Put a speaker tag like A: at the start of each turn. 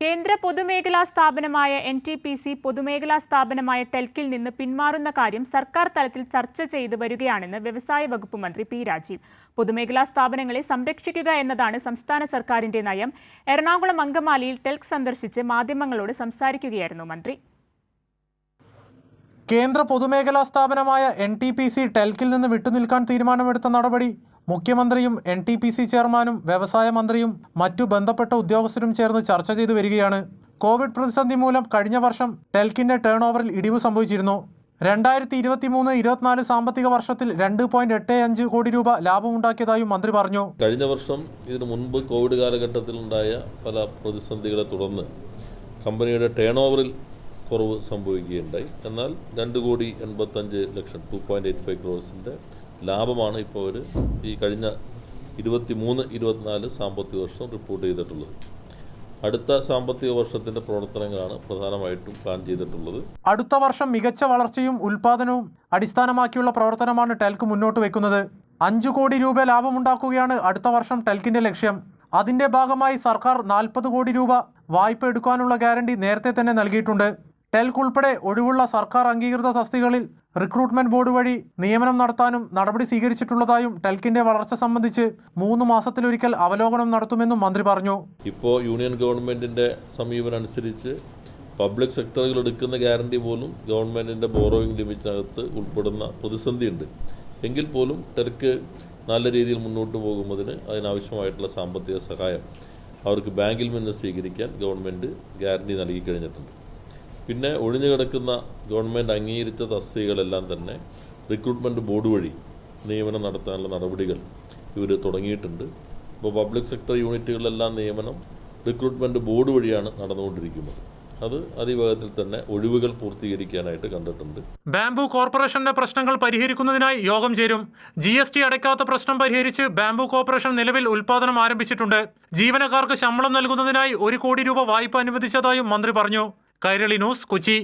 A: കേന്ദ്ര പൊതുമേഖലാ സ്ഥാപനമായ എൻ ടി പി സി പൊതുമേഖലാ സ്ഥാപനമായ ടെൽക്കിൽ നിന്ന് പിന്മാറുന്ന കാര്യം സർക്കാർ തലത്തിൽ ചർച്ച ചെയ്തു വരികയാണെന്ന് വ്യവസായ വകുപ്പ് മന്ത്രി പി രാജീവ്. പൊതുമേഖലാ സ്ഥാപനങ്ങളെ സംരക്ഷിക്കുക എന്നതാണ് സംസ്ഥാന സർക്കാരിന്റെ നയം. എറണാകുളം അങ്കമാലിയിൽ ടെൽക്ക് സന്ദർശിച്ച് മാധ്യമങ്ങളോട് സംസാരിക്കുകയായിരുന്നു മന്ത്രി.
B: കേന്ദ്ര പൊതുമേഖലാ സ്ഥാപനമായ എൻ ടി പി സി ടെൽക്കിൽ നിന്ന് വിട്ടുനിൽക്കാൻ തീരുമാനമെടുത്ത നടപടി മുഖ്യമന്ത്രിയും എൻ ടി പി സി ചെയർമാനും വ്യവസായ മന്ത്രിയും മറ്റു ബന്ധപ്പെട്ട ഉദ്യോഗസ്ഥരും ചേർന്ന് ചർച്ച ചെയ്തു വരികയാണ്. കോവിഡ് പ്രതിസന്ധി മൂലം കഴിഞ്ഞ വർഷം ടെൽക്കിന്റെ ടേൺ ഓവറിൽ ഇടിവ് സംഭവിച്ചിരുന്നു. രണ്ടായിരത്തി ഇരുപത്തി മൂന്ന് ഇരുപത്തിനാല് സാമ്പത്തിക വർഷത്തിൽ രണ്ട് പോയിന്റ് എട്ട് അഞ്ച് കോടി രൂപ ലാഭമുണ്ടാക്കിയതായും മന്ത്രി പറഞ്ഞു.
C: കഴിഞ്ഞ വർഷം ഇതിനു മുൻപ് കോവിഡ് കാലഘട്ടത്തിലുണ്ടായ പല പ്രതിസന്ധികളെ തുടർന്ന് കമ്പനിയുടെ ടേൺ ഓവറിൽ കുറവ് സംഭവിക്കുകയുണ്ടായി. എന്നാൽ രണ്ട് കോടി എൺപത്തഞ്ച് ലക്ഷം ടു പോയിന്റ് എയ്റ്റ് ഫൈവ് ക്രോസിന്റെ ലാഭമാണ് ഇപ്പോൾ അവർ ഈ കഴിഞ്ഞ ഇരുപത്തി മൂന്ന് ഇരുപത്തിനാല് സാമ്പത്തിക വർഷം റിപ്പോർട്ട് ചെയ്തിട്ടുള്ളത്. അടുത്ത സാമ്പത്തിക വർഷത്തിന്റെ പ്രവർത്തനങ്ങളാണ് പ്രധാനമായിട്ടും പ്ലാൻ ചെയ്തിട്ടുള്ളത്.
B: അടുത്ത വർഷം മികച്ച വളർച്ചയും ഉൽപാദനവും അടിസ്ഥാനമാക്കിയുള്ള പ്രവർത്തനമാണ് ടെൽക്ക് മുന്നോട്ട് വെക്കുന്നത്. അഞ്ചു കോടി രൂപ ലാഭമുണ്ടാക്കുകയാണ് അടുത്ത വർഷം ടെൽക്കിന്റെ ലക്ഷ്യം. അതിന്റെ ഭാഗമായി സർക്കാർ നാൽപ്പത് കോടി രൂപ വായ്പ എടുക്കാനുള്ള ഗ്യാരണ്ടി നേരത്തെ തന്നെ നൽകിയിട്ടുണ്ട്. ടെൽക്ക് ഉൾപ്പെടെ ഒഴിവുള്ള സർക്കാർ അംഗീകൃത തസ്തികകളിൽ റിക്രൂട്ട്മെന്റ് ബോർഡ് വഴി നിയമനം നടത്താനും നടപടി സ്വീകരിച്ചിട്ടുള്ളതായും ടെൽക്കിന്റെ വളർച്ച സംബന്ധിച്ച് മൂന്ന് മാസത്തിലൊരിക്കൽ അവലോകനം നടത്തുമെന്നും മന്ത്രി പറഞ്ഞു.
C: ഇപ്പോൾ യൂണിയൻ ഗവൺമെന്റിന്റെ സമീപനം അനുസരിച്ച് പബ്ലിക് സെക്ടറുകൾ എടുക്കുന്ന ഗ്യാരണ്ടി പോലും ഗവൺമെന്റിന്റെ ബോറോയിങ് ലിമിറ്റിനകത്ത് ഉൾപ്പെടുന്ന പ്രതിസന്ധിയുണ്ട്. എങ്കിൽ പോലും ടെർക്ക് നല്ല രീതിയിൽ മുന്നോട്ട് പോകുന്നതിന് അതിനാവശ്യമായിട്ടുള്ള സാമ്പത്തിക സഹായം അവർക്ക് ബാങ്കിൽ നിന്ന് സ്വീകരിക്കാൻ ഗവൺമെന്റ് ഗ്യാരണ്ടി നൽകി കഴിഞ്ഞിട്ടുണ്ട്. പിന്നെ ഒഴിഞ്ഞു കിടക്കുന്ന ഗവൺമെന്റ് അംഗീകരിച്ച തസ്തികകളെല്ലാം തന്നെ റിക്രൂട്ട്മെന്റ് ബോർഡ് വഴി നിയമനം നടത്താനുള്ള നടപടികൾ ഇവർ തുടങ്ങിയിട്ടുണ്ട്. ഇപ്പോൾ പബ്ലിക് സെക്ടർ യൂണിറ്റുകളിലെല്ലാം നിയമനം റിക്രൂട്ട്മെന്റ് ബോർഡ് വഴിയാണ് നടന്നുകൊണ്ടിരിക്കുന്നത്. അത് അതിവേഗത്തിൽ തന്നെ ഒഴിവുകൾ പൂർത്തീകരിക്കാനായിട്ട് കണ്ടിട്ടുണ്ട്.
B: ബാംബു കോർപ്പറേഷന്റെ പ്രശ്നങ്ങൾ പരിഹരിക്കുന്നതിനായി യോഗം ചേരും. ജി എസ് ടി അടയ്ക്കാത്ത പ്രശ്നം പരിഹരിച്ച് ബാംബു കോർപ്പറേഷൻ നിലവിൽ ഉൽപാദനം ആരംഭിച്ചിട്ടുണ്ട്. ജീവനക്കാർക്ക് ശമ്പളം നൽകുന്നതിനായി ഒരു കോടി രൂപ വായ്പ അനുവദിച്ചതായും മന്ത്രി പറഞ്ഞു. കൈരളി ന്യൂസ് കൊച്ചി